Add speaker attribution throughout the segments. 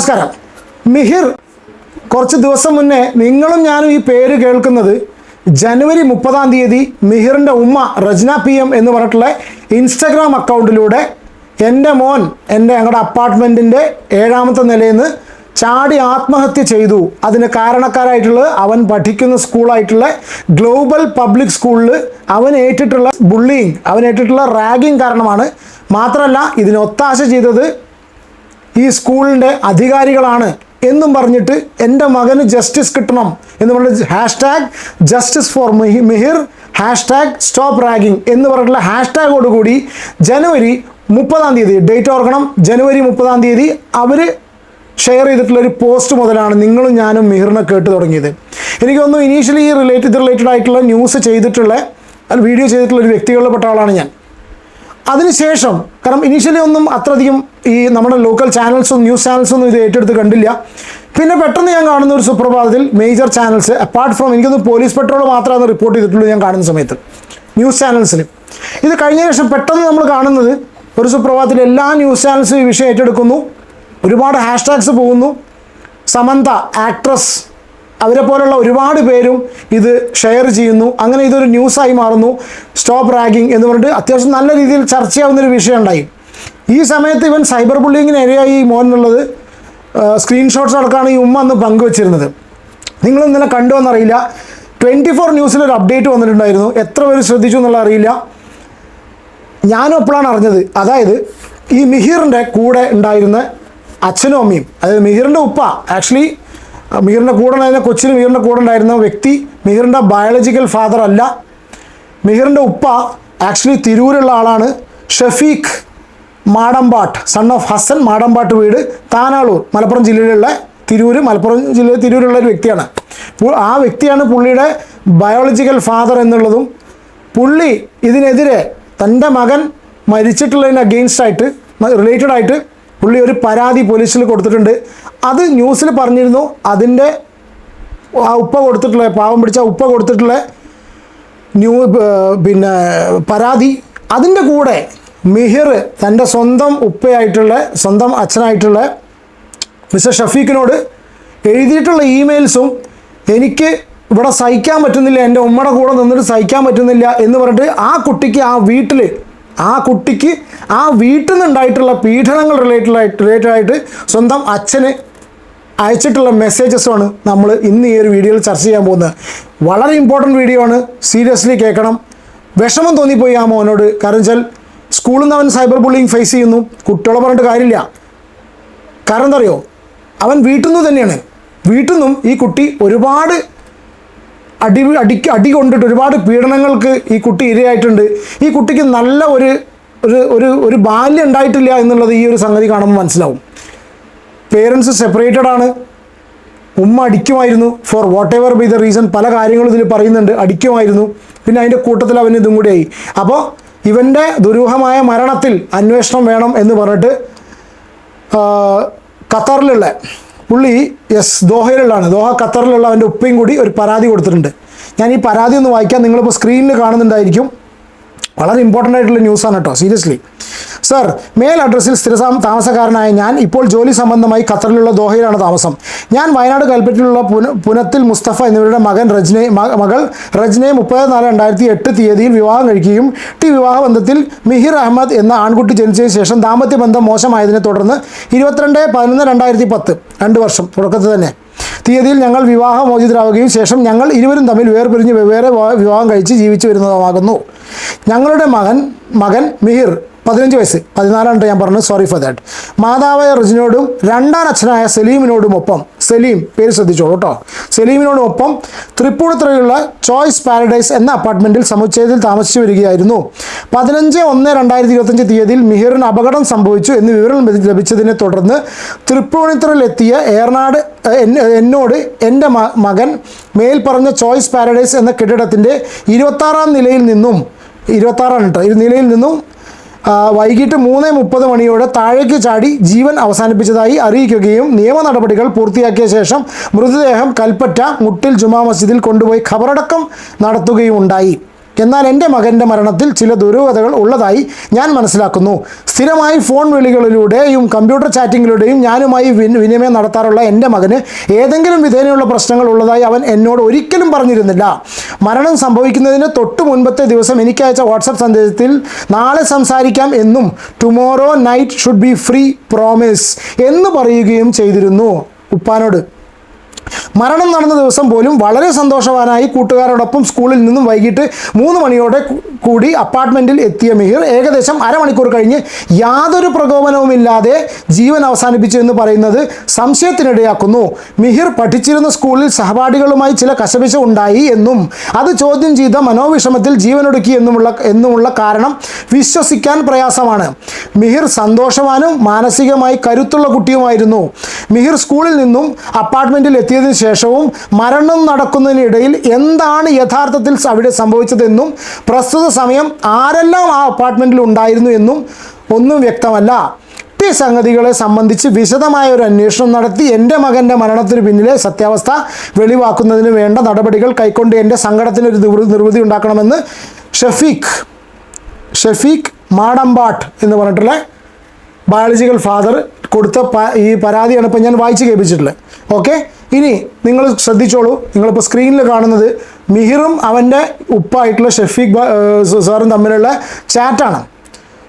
Speaker 1: നമസ്കാരം. മിഹിർ കുറച്ച് ദിവസം മുന്നേ നിങ്ങളും ഞാനും ഈ പേര് കേൾക്കുന്നത് ജനുവരി മുപ്പതാം തീയതി മിഹിറിന്റെ ഉമ്മ റജ്ന പി എം എന്ന് പറഞ്ഞിട്ടുള്ള ഇൻസ്റ്റഗ്രാം അക്കൗണ്ടിലൂടെ എന്റെ മോൻ എന്റെ ഞങ്ങളുടെ അപ്പാർട്ട്മെന്റിന്റെ ഏഴാമത്തെ നിലയിൽ നിന്ന് ചാടി ആത്മഹത്യ ചെയ്തു. അതിന് കാരണക്കാരായിട്ടുള്ളത് അവൻ പഠിക്കുന്ന സ്കൂളായിട്ടുള്ള ഗ്ലോബൽ പബ്ലിക് സ്കൂളിൽ അവൻ ഏറ്റിട്ടുള്ള ബുള്ളിങ് അവൻ ഏറ്റിട്ടുള്ള റാഗിങ് കാരണമാണ്. മാത്രമല്ല ഇതിനൊത്താശ ചെയ്തത് ഈ സ്കൂളിന്റെ അധികാരികളാണ് എന്നും പറഞ്ഞിട്ട് എന്റെ മകന് ജസ്റ്റിസ് കിട്ടണം എന്ന് പറഞ്ഞിട്ട് hashtag justice for Mihir hashtag stop ragging എന്ന് പറഞ്ഞിട്ടുള്ള ഹാഷ്ടാഗോടുകൂടി ജനുവരി മുപ്പതാം തീയതി ഡേറ്റ് ഓർക്കണം ജനുവരി മുപ്പതാം തീയതി അവർ ഷെയർ ചെയ്തിട്ടുള്ള ഒരു പോസ്റ്റ് മുതലാണ് നിങ്ങളും ഞാനും മിഹിറിനെ കേട്ട് തുടങ്ങിയത്. എനിക്കൊന്നും ഇനീഷ്യലി ഈ റിലേറ്റഡ് റിലേറ്റഡ് ആയിട്ടുള്ള ന്യൂസ് ചെയ്തിട്ടുള്ള വീഡിയോ ചെയ്തിട്ടുള്ള ഒരു വ്യക്തികളിൽ പെട്ട ആളാണ് ഞാൻ. അതിനുശേഷം കാരണം ഇനീഷ്യലി ഒന്നും അത്രയധികം ഈ നമ്മുടെ ലോക്കൽ ചാനൽസും ന്യൂസ് ചാനൽസൊന്നും ഇത് ഏറ്റെടുത്ത് കണ്ടില്ല. പിന്നെ പെട്ടെന്ന് ഞാൻ കാണുന്ന ഒരു സുപ്രഭാതത്തിൽ മേജർ ചാനൽസ് അപ്പാർട്ട് ഫ്രം എനിക്കൊന്ന് പോലീസ് പെട്രോൾ മാത്രമാണ് റിപ്പോർട്ട് ചെയ്തിട്ടുള്ളൂ ഞാൻ കാണുന്ന സമയത്ത്. ന്യൂസ് ചാനൽസിൽ ഇത് കഴിഞ്ഞ ശേഷം പെട്ടെന്ന് നമ്മൾ കാണുന്നത് ഒരു സുപ്രഭാതത്തിൽ എല്ലാ ന്യൂസ് ചാനൽസും ഈ വിഷയം ഏറ്റെടുക്കുന്നു. ഒരുപാട് ഹാഷ്ടാഗ്സ് പോകുന്നു. സമന്ത ആക്ട്രസ് അവരെ പോലുള്ള ഒരുപാട് പേരും ഇത് ഷെയർ ചെയ്യുന്നു. അങ്ങനെ ഇതൊരു ന്യൂസായി മാറുന്നു. സ്റ്റോപ്പ് റാഗിങ് എന്ന് പറഞ്ഞിട്ട് അത്യാവശ്യം നല്ല രീതിയിൽ ചർച്ചയാവുന്നൊരു വിഷയം ഉണ്ടായി. ഈ സമയത്ത് ഇവൻ സൈബർ ബുള്ളിങ്ങിന് ഇരയായി ഈ മോൻ എന്നുള്ളത്. സ്ക്രീൻഷോട്ട്സ് അടക്കമാണ് ഈ ഉമ്മ അന്ന് പങ്കുവച്ചിരുന്നത്. നിങ്ങൾ ഇന്നലെ കണ്ടു എന്നറിയില്ല. ട്വന്റി ഫോർ ന്യൂസിൽ ഒരു അപ്ഡേറ്റ് വന്നിട്ടുണ്ടായിരുന്നു. എത്ര പേര് ശ്രദ്ധിച്ചു എന്നുള്ള അറിയില്ല. ഞാനും എപ്പോഴാണ് അറിഞ്ഞത്. അതായത് ഈ മിഹിറിന്റെ കൂടെ ഉണ്ടായിരുന്ന അച്ഛനും അമ്മയും അതായത് മിഹിറിന്റെ ഉപ്പ ആക്ച്വലി മിഹിറിന്റെ കൂടെ ഉണ്ടായിരുന്ന കൊച്ചിന് മിഹിറിന്റെ കൂടെ ഉണ്ടായിരുന്ന വ്യക്തി മിഹിറിന്റെ ബയോളജിക്കൽ ഫാദർ അല്ല. മിഹിറിന്റെ ഉപ്പ ആക്ച്വലി തിരൂരുള്ള ആളാണ്. ഷഫീഖ് മാടമ്പാട്ട് സൺ ഓഫ് ഹസൻ മാടമ്പാട്ട് വീട് താനാളൂർ മലപ്പുറം ജില്ലയിലുള്ള തിരൂര് മലപ്പുറം ജില്ലയിൽ തിരൂരുള്ള ഒരു വ്യക്തിയാണ്. ആ വ്യക്തിയാണ് പുള്ളിയുടെ ബയോളജിക്കൽ ഫാദർ എന്നുള്ളതും പുള്ളി ഇതിനെതിരെ തന്റെ മകൻ മരിച്ചിട്ടുള്ളതിന് അഗെയിൻസ്റ്റ് ആയിട്ട് റിലേറ്റഡ് ആയിട്ട് പുള്ളി ഒരു പരാതി പോലീസിൽ കൊടുത്തിട്ടുണ്ട്. അത് ന്യൂസിൽ പറഞ്ഞിരുന്നു. അതിന്റെ ആ ഉപ്പ കൊടുത്തിട്ടുള്ള പാവം പിടിച്ച ഉപ്പ കൊടുത്തിട്ടുള്ള ന്യൂ പിന്നെ പരാതി. അതിന്റെ കൂടെ മിഹിർ തന്റെ സ്വന്തം ഉപ്പയായിട്ടുള്ള സ്വന്തം അച്ഛനായിട്ടുള്ള മിസ്റ്റർ ഷഫീഖിനോട് എഴുതിയിട്ടുള്ള ഇമെയിൽസും എനിക്ക് ഇവിടെ സഹിക്കാൻ പറ്റുന്നില്ല എന്റെ ഉമ്മയുടെ കൂടെ നിന്നിട്ട് സഹിക്കാൻ പറ്റുന്നില്ല എന്ന് പറഞ്ഞിട്ട് ആ കുട്ടിക്ക് ആ വീട്ടിൽ ആ കുട്ടിക്ക് ആ വീട്ടിൽ നിന്നുണ്ടായിട്ടുള്ള പീഡനങ്ങൾ റിലേറ്റഡ് ആയിട്ട് റിലേറ്റഡ് ആയിട്ട് സ്വന്തം അച്ഛന് അയച്ചിട്ടുള്ള മെസ്സേജസുമാണ് നമ്മൾ ഇന്ന് ഈ ഒരു വീഡിയോയിൽ ചർച്ച ചെയ്യാൻ പോകുന്നത്. വളരെ ഇമ്പോർട്ടന്റ് വീഡിയോ ആണ്. സീരിയസ്ലി കേൾക്കണം. വിഷമം തോന്നിപ്പോയി ആ മോനോട്. കാരണം വെച്ചാൽ സ്കൂളിൽ നിന്ന് അവൻ സൈബർ ബുള്ളിങ് ഫേസ് ചെയ്യുന്നു. കുട്ടികളെ പറഞ്ഞിട്ട് കാര്യമില്ല. കാരണം എന്താ അറിയോ? അവൻ വീട്ടിൽ നിന്ന് തന്നെയാണ്. വീട്ടിൽ നിന്നും ഈ കുട്ടി ഒരുപാട് അടി അടി അടി കൊണ്ടിട്ട് ഒരുപാട് പീഡനങ്ങൾക്ക് ഈ കുട്ടി ഇരയായിട്ടുണ്ട്. ഈ കുട്ടിക്ക് നല്ല ഒരു ഒരു ഒരു ഒരു ബാല്യം ഉണ്ടായിട്ടില്ല എന്നുള്ളത് ഈ ഒരു സംഗതി കാണുമ്പോൾ മനസ്സിലാവും. പേരൻസ് സെപ്പറേറ്റഡ് ആണ്. ഉമ്മ അടിക്കുമായിരുന്നു. For whatever be the reason പല കാര്യങ്ങളും ഇതിൽ പറയുന്നുണ്ട്. അടിക്കുമായിരുന്നു. പിന്നെ അതിന്റെ കൂട്ടത്തിൽ അവൻ ഇതും കൂടിയായി അപ്പോൾ ഇവന്റെ ദുരൂഹമായ മരണത്തിൽ അന്വേഷണം വേണം എന്ന് പറഞ്ഞിട്ട് ഖത്തറിലുള്ള പുള്ളി യെസ് ദോഹയിലുള്ളതാണ്. ദോഹ ഖത്തറിലുള്ള അവന്റെ ഉപ്പയും കൂടി ഒരു പരാതി കൊടുത്തിട്ടുണ്ട്. ഞാൻ ഈ പരാതി ഒന്ന് വായിക്കാൻ നിങ്ങളിപ്പോൾ സ്ക്രീനിൽ കാണുന്നുണ്ടായിരിക്കും. വളരെ ഇമ്പോർട്ടന്റ് ആയിട്ടുള്ള ന്യൂസാണ് കേട്ടോ സീരിയസ്ലി സർ മേൽ അഡ്രസ്സിൽ സ്ഥിര താമസക്കാരനായ ഞാൻ ഇപ്പോൾ ജോലി സംബന്ധമായി ഖത്തറിലുള്ള ദോഹയിലാണ് താമസം. ഞാൻ വയനാട് കൽപ്പറ്റിലുള്ള പുന പുനത്തിൽ മുസ്തഫ എന്നിവരുടെ മകൻ റജ്നെ മകൾ റജ്നെ മുപ്പത് നാല് രണ്ടായിരത്തി എട്ട് തീയതിയിൽ വിവാഹം കഴിക്കുകയും ടി വിവാഹ ബന്ധത്തിൽ മിഹിർ അഹമ്മദ് എന്ന ആൺകുട്ടി ജനിച്ചതിന് ശേഷം ദാമ്പത്യ ബന്ധം മോശമായതിനെ തുടർന്ന് ഇരുപത്തിരണ്ട് പതിനൊന്ന് രണ്ടായിരത്തി പത്ത് രണ്ട് വർഷം തുടക്കത്തിൽ തന്നെ. തീയതിയിൽ ഞങ്ങൾ വിവാഹമോചിതരാവുകയും ശേഷം ഞങ്ങൾ ഇരുവരും തമ്മിൽ വേർപിരിഞ്ഞ് വെവ്വേറെ വിവാഹം കഴിച്ച് ജീവിച്ചു വരുന്നതുമാകുന്നു. ഞങ്ങളുടെ മകൻ മകൻ മിഹിർ പതിനഞ്ച് വയസ്സ്. പതിനാലാണ് ഞാൻ പറഞ്ഞു സോറി ഫോർ ദാറ്റ് മാതാവായ റിജിനോടും രണ്ടാം അച്ഛനായ സലീമിനോടുമൊപ്പം സലീം പേര് ശ്രദ്ധിച്ചോളൂ കേട്ടോ സലീമിനോടൊപ്പം തൃപ്പൂണിത്തുറയിലുള്ള ചോയ്സ് പാരഡൈസ് എന്ന അപ്പാർട്ട്മെന്റിൽ സമുച്ചയത്തിൽ താമസിച്ചു വരികയായിരുന്നു. പതിനഞ്ച് ഒന്ന് രണ്ടായിരത്തി ഇരുപത്തഞ്ച് തീയതിയിൽ മിഹിറിന് അപകടം സംഭവിച്ചു എന്ന് വിവരം ലഭി- ലഭിച്ചതിനെ തുടർന്ന് തൃപ്പൂണിത്തുറയിലെത്തിയ ഏർനാട് എന്നോട് എന്റെ മകൻ മേൽ പറഞ്ഞ ചോയ്സ് പാരഡൈസ് എന്ന കെട്ടിടത്തിന്റെ ഇരുപത്താറാം നിലയിൽ നിന്നും ഇരുപത്താറാണ് കേട്ടോ ഈ നിലയിൽ നിന്നും വൈകിട്ട് മൂന്ന് മുപ്പത് മണിയോടെ താഴേക്ക് ചാടി ജീവൻ അവസാനിപ്പിച്ചതായി അറിയിക്കുകയും നിയമ നടപടികൾ പൂർത്തിയാക്കിയ ശേഷം മൃതദേഹം കൽപ്പറ്റ മുട്ടിൽ ജുമാ മസ്ജിദിൽ കൊണ്ടുപോയി ഖബറടക്കം നടത്തുകയും ഉണ്ടായി എന്നാൽ എന്റെ മകന്റെ മരണത്തിൽ ചില ദുരൂഹതകൾ ഉള്ളതായി ഞാൻ മനസ്സിലാക്കുന്നു. സ്ഥിരമായി ഫോൺ വിളികളിലൂടെയും കമ്പ്യൂട്ടർ ചാറ്റിങ്ങിലൂടെയും ഞാനുമായി വിനിമയം നടത്താറുള്ള എന്റെ മകന് ഏതെങ്കിലും വിധേനയുള്ള പ്രശ്നങ്ങൾ ഉള്ളതായി അവൻ എന്നോട് ഒരിക്കലും പറഞ്ഞിരുന്നില്ല. മരണം സംഭവിക്കുന്നതിന് തൊട്ട് മുൻപത്തെ ദിവസം എനിക്ക് അയച്ച വാട്സപ്പ് സന്ദേശത്തിൽ നാളെ സംസാരിക്കാം എന്നും tomorrow night should be free promise എന്ന് പറയുകയും ചെയ്തിരുന്നു. ഉപ്പാനോട് മരണം നടന്ന ദിവസം പോലും വളരെ സന്തോഷവാനായി കൂട്ടുകാരോടൊപ്പം സ്കൂളിൽ നിന്നും വൈകിട്ട് മൂന്ന് മണിയോടെ കൂടി അപ്പാർട്ട്മെന്റിൽ എത്തിയ മിഹിർ ഏകദേശം അരമണിക്കൂർ കഴിഞ്ഞ് യാതൊരു പ്രകോപനവുമില്ലാതെ ജീവൻ അവസാനിപ്പിച്ചു എന്ന് പറയുന്നത് സംശയത്തിനിടയാക്കുന്നു. മിഹിർ പഠിച്ചിരുന്ന സ്കൂളിൽ സഹപാഠികളുമായി ചില കശപിശ ഉണ്ടായി എന്നും അത് ചോദ്യം ചെയ്ത മനോവിഷമത്തിൽ ജീവനൊടുക്കി എന്നുമുള്ള എന്നുമുള്ള കാരണം വിശ്വസിക്കാൻ പ്രയാസമാണ്. മിഹിർ സന്തോഷവാനും മാനസികമായി കരുത്തുള്ള കുട്ടിയുമായിരുന്നു. മിഹിർ സ്കൂളിൽ നിന്നും അപ്പാർട്ട്മെന്റിൽ എത്തിയതിനു ശേഷവും മരണം നടക്കുന്നതിനിടയിൽ എന്താണ് യഥാർത്ഥത്തിൽ അവിടെ സംഭവിച്ചതെന്നും പ്രസ്തുത സമയം ആരെല്ലാം ആ അപ്പാർട്ട്മെന്റിൽ ഉണ്ടായിരുന്നു എന്നും ഒന്നും വ്യക്തമല്ല. ഈ സംഗതികളെ സംബന്ധിച്ച് വിശദമായ ഒരു അന്വേഷണം നടത്തി എന്റെ മകന്റെ മരണത്തിന് പിന്നിലെ സത്യാവസ്ഥ വെളിവാക്കുന്നതിന് വേണ്ട നടപടികൾ കൈക്കൊണ്ട് എന്റെ സങ്കടത്തിന് ഒരു നിർവൃതി ഉണ്ടാക്കണമെന്ന് ഷഫീഖ് ഷഫീഖ് മാടമ്പാട്ട് എന്ന് പറഞ്ഞിട്ടുള്ള ബയോളജിക്കൽ ഫാദർ കൊടുത്ത ഈ പരാതിയാണ് ഇപ്പം ഞാൻ വായിച്ച് കേൾപ്പിച്ചിട്ടുള്ളത്. ഓക്കെ ഇനി നിങ്ങൾ ശ്രദ്ധിച്ചോളൂ നിങ്ങളിപ്പോൾ സ്ക്രീനിൽ കാണുന്നത് മിഹിറും അവന്റെ ഉപ്പായിട്ടുള്ള ഷെഫീഖ് സാറും തമ്മിലുള്ള ചാറ്റാണ്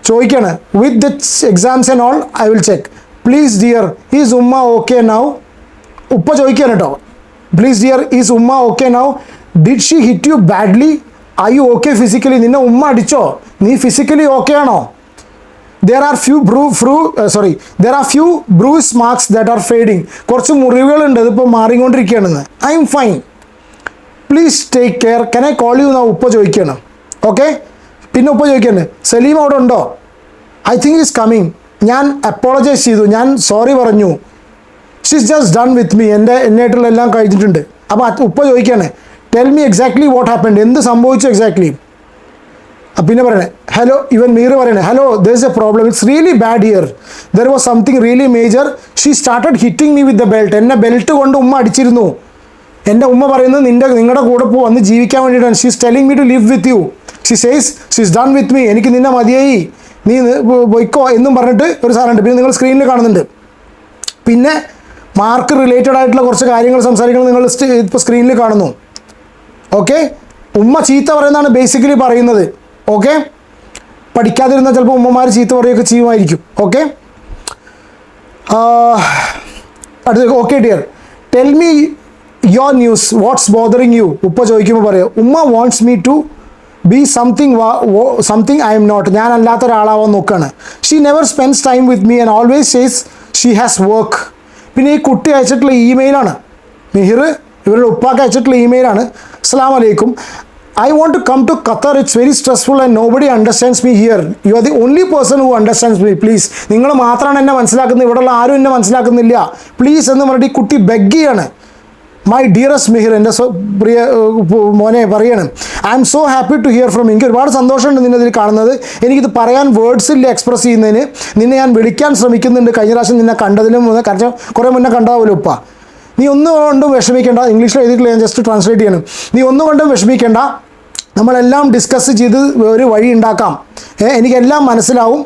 Speaker 1: ചോദിക്കാണ് with the exams and all I will check please dear is ഉമ്മ ഓക്കെ നൗ ഉപ്പ ചോദിക്കാൻ കേട്ടോ പ്ലീസ് ഡിയർ ഈസ് ഉമ്മ okay now did she hit you badly are you okay physically നിന്നെ ഉമ്മ അടിച്ചോ? നീ ഫിസിക്കലി ഓക്കെ ആണോ? There are few Bru ഫ്രൂ sorry there are few bruise marks that are fading കുറച്ച് മുറിവുകളുണ്ട്. ഇതിപ്പോൾ മാറിക്കൊണ്ടിരിക്കുകയാണെന്ന്. I'm fine please take care can I call you എന്നാ ഉപ്പ ചോദിക്കണം ഓക്കെ പിന്നെ ഉപ്പ ചോദിക്കാണ് സലീം അവിടെ ഉണ്ടോ? ഐ തിങ്ക് ഈസ് കമ്മിങ് ഞാൻ അപ്പോളജൈസ് ചെയ്തു. ഞാൻ സോറി പറഞ്ഞു. She's just done with me എന്റെ എന്നായിട്ടുള്ള എല്ലാം കഴിഞ്ഞിട്ടുണ്ട്. അപ്പോൾ ഉപ്പ ചോദിക്കുകയാണ്. Tell me exactly what happened എന്ത് സംഭവിച്ചു എക്സാക്ട്ലി പിന്നെ പറയണേ ഹലോ ഇവൻ മീർ പറയണേ hello there is a problem it's really bad year there was something really major she started hitting me with the belt എന്നെ ബെൽറ്റ് കൊണ്ട് ഉമ്മ അടിച്ചിരുന്നു. എന്റെ ഉമ്മ പറയുന്നത് നിന്റെ നിങ്ങളുടെ കൂടെ പോ വന്ന് ജീവിക്കാൻ വേണ്ടിയിട്ടാണ്. She's telling me to live with you she says she's done with me എനിക്ക് നിന്നെ മതിയായി. നീ പോയിക്കോ എന്നും പറഞ്ഞിട്ട് ഒരു സാറുണ്ട് പിന്നെ നിങ്ങൾ സ്ക്രീനിൽ കാണുന്നുണ്ട്. പിന്നെ മാർക്ക് റിലേറ്റഡ് ആയിട്ടുള്ള കുറച്ച് കാര്യങ്ങൾ സംസാരിക്കുന്നത് നിങ്ങൾ ഇപ്പോൾ സ്ക്രീനിൽ കാണുന്നു. ഓക്കെ ഉമ്മ ചീത്ത പറയുന്നതാണ് ബേസിക്കലി പറയുന്നത്. ഓക്കെ പഠിക്കാതിരുന്നാൽ ചിലപ്പോൾ ഉമ്മമാർ ചീത്ത പറയുകയൊക്കെ ചെയ്യുമായിരിക്കും. ഓക്കെ അടുത്ത okay dear tell me your news what's bothering you ഉപ്പ ചോദിക്കുമ്പോൾ പറയുക ഉമ്മ wants me to be something something I am not ഞാൻ അല്ലാത്ത ഒരാളാവാൻ നോക്കുകയാണ് she never spends time with me and always says she has work പിന്നെ ഈ കുട്ടി അയച്ചിട്ടുള്ള ഇമെയിലാണ് മിഹിർ ഇവരുടെ ഉപ്പാക്ക് അയച്ചിട്ടുള്ള ഇമെയിലാണ് അസ്സാം വലൈക്കും want to come to Qatar it's very stressful and nobody understands me here you are the only person who understands me please നിങ്ങൾ മാത്രമാണ് എന്നെ മനസ്സിലാക്കുന്നത്. ഇവിടെയുള്ള ആരും എന്നെ മനസ്സിലാക്കുന്നില്ല. പ്ലീസ് എന്ന് പറഞ്ഞിട്ട് ഈ കുട്ടി ബെഗ്ഗിയാണ് മൈ ഡിയറസ്റ്റ് മിഹിർ എന്റെ പ്രിയ മോനെ പറയണം. I am so happy to hear from എനിക്ക് ഒരുപാട് സന്തോഷമുണ്ട് നിന്നെ ഇതിൽ കാണുന്നത്. എനിക്കിത് പറയാൻ വേർഡ്സ് ഇല്ല എക്സ്പ്രസ് ചെയ്യുന്നതിന്. നിന്നെ ഞാൻ വിളിക്കാൻ ശ്രമിക്കുന്നുണ്ട്. കഴിഞ്ഞ പ്രാവശ്യം നിന്നെ കണ്ടതിലും കാരണം കുറേ മുന്നേ കണ്ടാവുമല്ലോ ഉപ്പ. നീ ഒന്നും കൊണ്ടും വിഷമിക്കേണ്ട ഇംഗ്ലീഷിൽ എഴുതിയിട്ടില്ല. ഞാൻ ജസ്റ്റ് ട്രാൻസ്ലേറ്റ് ചെയ്യണം. നീ ഒന്നും കൊണ്ടും വിഷമിക്കേണ്ട. നമ്മളെല്ലാം ഡിസ്കസ് ചെയ്ത് ഒരു വഴി ഉണ്ടാക്കാം. എനിക്കെല്ലാം മനസ്സിലാവും.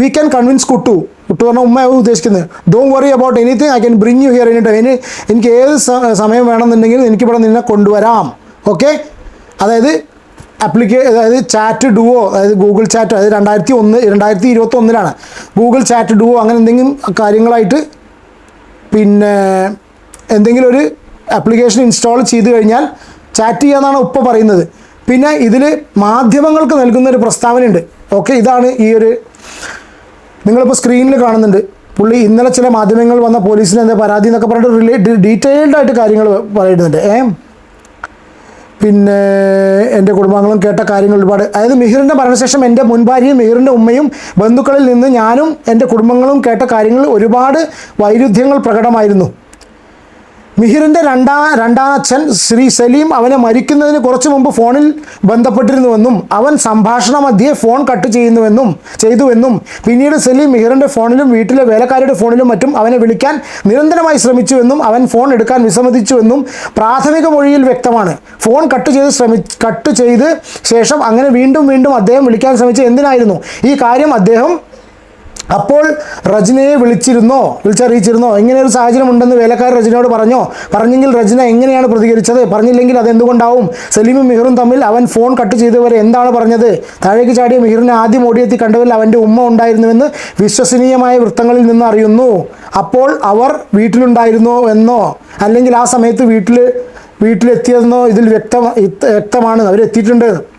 Speaker 1: We can convince Kuttu. Kuttu പറഞ്ഞ ഉമ്മയാവും ഉദ്ദേശിക്കുന്നത്. Don't worry about anything I can bring you here any time എനിക്ക് ഏത് സമയം വേണമെന്നുണ്ടെങ്കിലും എനിക്കിവിടെ നിന്നെ കൊണ്ടുവരാം. ഓക്കെ അതായത് അപ്ലിക്കേ അതായത് ചാറ്റ് ഡുവോ അതായത് ഗൂഗിൾ ചാറ്റ് അതായത് രണ്ടായിരത്തി ഒന്ന് രണ്ടായിരത്തി ഇരുപത്തി ഒന്നിലാണ് ഗൂഗിൾ ചാറ്റ് ഡുവോ അങ്ങനെ എന്തെങ്കിലും കാര്യങ്ങളായിട്ട് പിന്നെ എന്തെങ്കിലും ഒരു ആപ്ലിക്കേഷൻ ഇൻസ്റ്റാൾ ചെയ്ത് കഴിഞ്ഞാൽ ചാറ്റ് ചെയ്യാന്നാണ് ഉപ്പ പറയുന്നത്. പിന്നെ ഇതിൽ മാധ്യമങ്ങൾക്ക് നൽകുന്ന ഒരു പ്രസ്താവനയുണ്ട്. ഓക്കെ ഇതാണ് ഈ ഒരു നിങ്ങളിപ്പോൾ സ്ക്രീനിൽ കാണുന്നുണ്ട്. പുള്ളി ഇന്നലെ ചില മാധ്യമങ്ങൾ വന്ന പോലീസിന് എന്താ പരാതി എന്നൊക്കെ പറഞ്ഞിട്ട് റിലേറ്റ് ഡീറ്റെയിൽഡ് ആയിട്ട് കാര്യങ്ങൾ പറയുന്നുണ്ട്. ഏ? പിന്നെ എന്റെ കുടുംബാംഗങ്ങളും കേട്ട കാര്യങ്ങൾ ഒരുപാട്. അതായത് മിഹിറിന്റെ മരണശേഷം എന്റെ മുൻഭാര്യയും മിഹിറിന്റെ ഉമ്മയും ബന്ധുക്കളിൽ നിന്ന് ഞാനും എന്റെ കുടുംബങ്ങളും കേട്ട കാര്യങ്ങൾ ഒരുപാട് വൈരുദ്ധ്യങ്ങൾ പ്രകടമായിരുന്നു. മിഹിറിന്റെ രണ്ടാ അച്ഛൻ ശ്രീ സലീം അവനെ മരിക്കുന്നതിന് കുറച്ച് മുമ്പ് ഫോണിൽ ബന്ധപ്പെട്ടിരുന്നുവെന്നും അവൻ സംഭാഷണ മധ്യേ ഫോൺ കട്ട് ചെയ്യുന്നുവെന്നും ചെയ്തുവെന്നും പിന്നീട് സലീം മിഹിറിന്റെ ഫോണിലും വീട്ടിലെ വേലക്കാരുടെ ഫോണിലും മറ്റും അവനെ വിളിക്കാൻ നിരന്തരമായി ശ്രമിച്ചുവെന്നും അവൻ ഫോൺ എടുക്കാൻ വിസമ്മതിച്ചുവെന്നും പ്രാഥമിക മൊഴിയിൽ വ്യക്തമാണ്. ഫോൺ കട്ട് ചെയ്ത് ശ്രമി കട്ട് ചെയ്ത് ശേഷം അങ്ങനെ വീണ്ടും വീണ്ടും അദ്ദേഹം വിളിക്കാൻ ശ്രമിച്ചത് എന്തിനായിരുന്നു? ഈ കാര്യം അദ്ദേഹം അപ്പോൾ റജനയെ വിളിച്ചിരുന്നോ വിളിച്ചറിയിച്ചിരുന്നോ? ഇങ്ങനെ ഒരു സാഹചര്യം ഉണ്ടെന്ന് വേലക്കാർ റജിനയോട് പറഞ്ഞോ? പറഞ്ഞെങ്കിൽ റജന എങ്ങനെയാണ് പ്രതികരിച്ചത്? പറഞ്ഞില്ലെങ്കിൽ അത് എന്തുകൊണ്ടാവും സലീമും മിഹിറും തമ്മിൽ അവൻ ഫോൺ കട്ട് ചെയ്തവരെ എന്താണ് പറഞ്ഞത്? താഴേക്ക് ചാടിയ മിഹിറിനെ ആദ്യം ഓടിയെത്തി കണ്ടവരിൽ അവന്റെ ഉമ്മ ഉണ്ടായിരുന്നുവെന്ന് വിശ്വസനീയമായ വൃത്തങ്ങളിൽ നിന്ന് അറിയുന്നു. അപ്പോൾ അവർ വീട്ടിലുണ്ടായിരുന്നോ എന്നോ? അല്ലെങ്കിൽ ആ സമയത്ത് വീട്ടിൽ വീട്ടിലെത്തിയെന്നോ ഇതിൽ വ്യക്തം വ്യക്തമാണ്. അവരെത്തിയിട്ടുണ്ട്.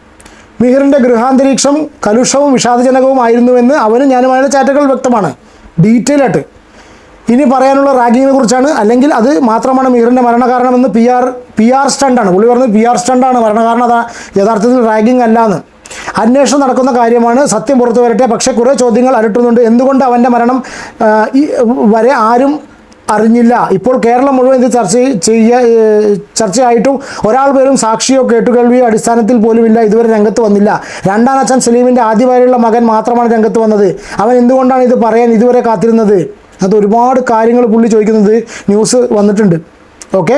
Speaker 1: മിഹിറിന്റെ ഗൃഹാന്തരീക്ഷം കലുഷവും വിഷാദജനകവുമായിരുന്നുവെന്ന് അവനും ഞാനുമായുള്ള ചാറ്റുകൾ വ്യക്തമാണ്. ഡീറ്റെയിൽ ആയിട്ട്. ഇനി പറയാനുള്ള റാഗിങ്ങിനെ കുറിച്ചാണ്. അല്ലെങ്കിൽ അത് മാത്രമാണ് മിഹിറിന്റെ മരണകാരണമെന്ന് പി ആർ പി ആർ സ്റ്റണ്ടാണ് പുള്ളി പറഞ്ഞത് പി ആർ സ്റ്റണ്ടാണ് മരണകാരണം അതാ യഥാർത്ഥത്തിൽ റാഗിങ് അല്ലാന്ന് അന്വേഷണം നടക്കുന്ന കാര്യമാണ്. സത്യം പുറത്തു വരട്ടെ. പക്ഷേ കുറേ ചോദ്യങ്ങൾ അലട്ടുന്നുണ്ട്. എന്തുകൊണ്ട് അവന്റെ മരണം വരെ ആരും അറിഞ്ഞില്ല. ഇപ്പോൾ കേരളം മുഴുവൻ ഇത് ചർച്ച ചെയ്യ ചർച്ചയായിട്ടും ഒരാൾ പേരും സാക്ഷിയോ കേട്ടുകേൾവിയോ അടിസ്ഥാനത്തിൽ പോലുമില്ല ഇതുവരെ രംഗത്ത് വന്നില്ല. രണ്ടാം അച്ഛൻ സലീമിന്റെ ആദ്യമായുള്ള മകൻ മാത്രമാണ് രംഗത്ത് വന്നത്. അവൻ എന്തുകൊണ്ടാണ് ഇത് പറയാൻ ഇതുവരെ കാത്തിരുന്നത്? അത് ഒരുപാട് കാര്യങ്ങൾ പുള്ളി ചോദിക്കുന്നത് ന്യൂസ് വന്നിട്ടുണ്ട്. ഓക്കെ?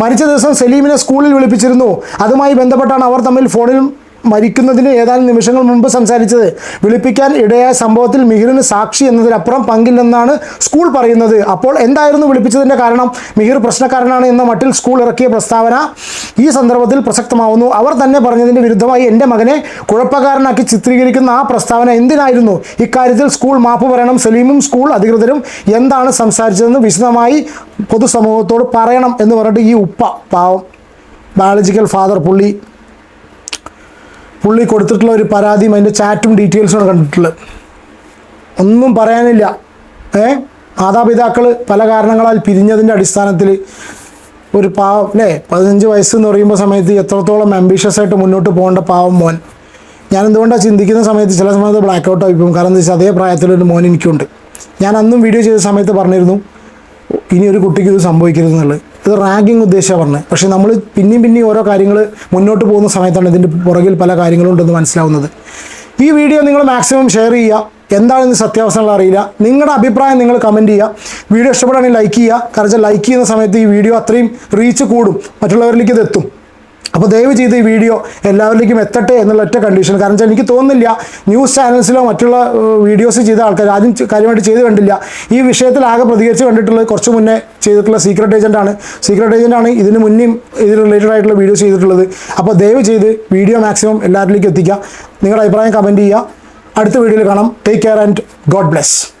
Speaker 1: മരിച്ച ദിവസം സലീമിനെ സ്കൂളിൽ വിളിപ്പിച്ചിരുന്നു. അതുമായി ബന്ധപ്പെട്ടാണ് അവർ തമ്മിൽ ഫോണിൽ മരിക്കുന്നതിന് ഏതാനും നിമിഷങ്ങൾ മുമ്പ് സംസാരിച്ചത്. വിളിപ്പിക്കാൻ ഇടയായ സംഭവത്തിൽ മിഹിറിന് സാക്ഷി എന്നതിനപ്പുറം പങ്കില്ലെന്നാണ് സ്കൂൾ പറയുന്നത്. അപ്പോൾ എന്തായിരുന്നു വിളിപ്പിച്ചതിന്റെ കാരണം? മിഹിർ പ്രശ്നക്കാരനാണ് എന്ന മട്ടിൽ സ്കൂൾ ഇറക്കിയ പ്രസ്താവന ഈ സന്ദർഭത്തിൽ പ്രസക്തമാവുന്നു. അവർ തന്നെ പറഞ്ഞതിന്റെ വിരുദ്ധമായി എന്റെ മകനെ കുഴപ്പക്കാരനാക്കി ചിത്രീകരിക്കുന്ന ആ പ്രസ്താവന എന്തിനായിരുന്നു? ഇക്കാര്യത്തിൽ സ്കൂൾ മാപ്പ് പറയണം. സലീമും സ്കൂൾ അധികൃതരും എന്താണ് സംസാരിച്ചതെന്ന് വിശദമായി പൊതുസമൂഹത്തോട് പറയണം എന്ന് പറഞ്ഞിട്ട് ഈ ഉപ്പ പാവം ബയോളജിക്കൽ ഫാദർ പുള്ളി പുള്ളി കൊടുത്തിട്ടുള്ള ഒരു പരാതിയും അതിന്റെ ചാറ്റും ഡീറ്റെയിൽസും കണ്ടിട്ടുള്ളത് ഒന്നും പറയാനില്ല. ഏ? മാതാപിതാക്കൾ പല കാരണങ്ങളാൽ പിരിഞ്ഞതിന്റെ അടിസ്ഥാനത്തിൽ ഒരു പാവം അല്ലേ പതിനഞ്ച് വയസ്സ് എന്ന് പറയുമ്പോൾ സമയത്ത് എത്രത്തോളം ആംബീഷ്യസ് ആയിട്ട് മുന്നോട്ട് പോകേണ്ട പാവം മോൻ. ഞാൻ എന്തുകൊണ്ടാണ് ചിന്തിക്കുന്ന സമയത്ത് ചില സമയത്ത് ബ്ലാക്ക് ഔട്ട് ആയി പോകും. കാരണം എന്താ വെച്ചാൽ അതേ പ്രായത്തിലൊരു മോൻ എനിക്കുണ്ട്. ഞാൻ അന്നും വീഡിയോ ചെയ്ത സമയത്ത് പറഞ്ഞിരുന്നു ഇനി ഒരു കുട്ടിക്ക് ഇത് സംഭവിക്കരുത് എന്നുള്ളത്. ഇത് റാഗിങ് ഉദ്ദേശിച്ചാണ് പറഞ്ഞത് പക്ഷേ നമ്മൾ പിന്നെയും പിന്നെയും ഓരോ കാര്യങ്ങൾ മുന്നോട്ട് പോകുന്ന സമയത്താണ് ഇതിന്റെ പുറകിൽ പല കാര്യങ്ങളും ഉണ്ടെന്ന് മനസ്സിലാവുന്നത്. ഈ വീഡിയോ നിങ്ങൾ മാക്സിമം ഷെയർ ചെയ്യുക. എന്താണെന്ന് സത്യാവസ്ഥകൾ അറിയില്ല. നിങ്ങളുടെ അഭിപ്രായം നിങ്ങൾ കമന്റ് ചെയ്യുക. വീഡിയോ ഇഷ്ടപ്പെടുകയാണെങ്കിൽ ലൈക്ക് ചെയ്യുക. കാരണം ലൈക്ക് ചെയ്യുന്ന സമയത്ത് ഈ വീഡിയോ അത്രയും റീച്ച് കൂടും. മറ്റുള്ളവരിലേക്ക് ഇത് എത്തും. അപ്പോൾ ദയവ് ചെയ്ത് ഈ വീഡിയോ എല്ലാവരിലേക്കും എത്തട്ടെ എന്നുള്ള ഒറ്റ കണ്ടീഷൻ കാരണം വെച്ചാൽ എനിക്ക് തോന്നുന്നില്ല ന്യൂസ് ചാനൽസിലോ മറ്റുള്ള വീഡിയോസ് ചെയ്ത ആൾക്കാർ ആദ്യം കാര്യമായിട്ട് ചെയ്ത് കണ്ടില്ല. ഈ വിഷയത്തിൽ ആകെ പ്രതികരിച്ച് കണ്ടിട്ടുള്ളത് കുറച്ച് മുന്നേ ചെയ്തിട്ടുള്ള സീക്രട്ട് ഏജന്റാണ് സീക്രട്ട് ഏജന്റാണ് ഇതിന് മുന്നേയും ഇത് റിലേറ്റഡ് ആയിട്ടുള്ള വീഡിയോസ് ചെയ്തിട്ടുള്ളത്. അപ്പോൾ ദയവ് ചെയ്ത് വീഡിയോ മാക്സിമം എല്ലാവരിലേക്കും എത്തിക്കുക. നിങ്ങളുടെ അഭിപ്രായം കമന്റ് ചെയ്യുക. അടുത്ത വീഡിയോയിൽ കാണാം. Take care and God bless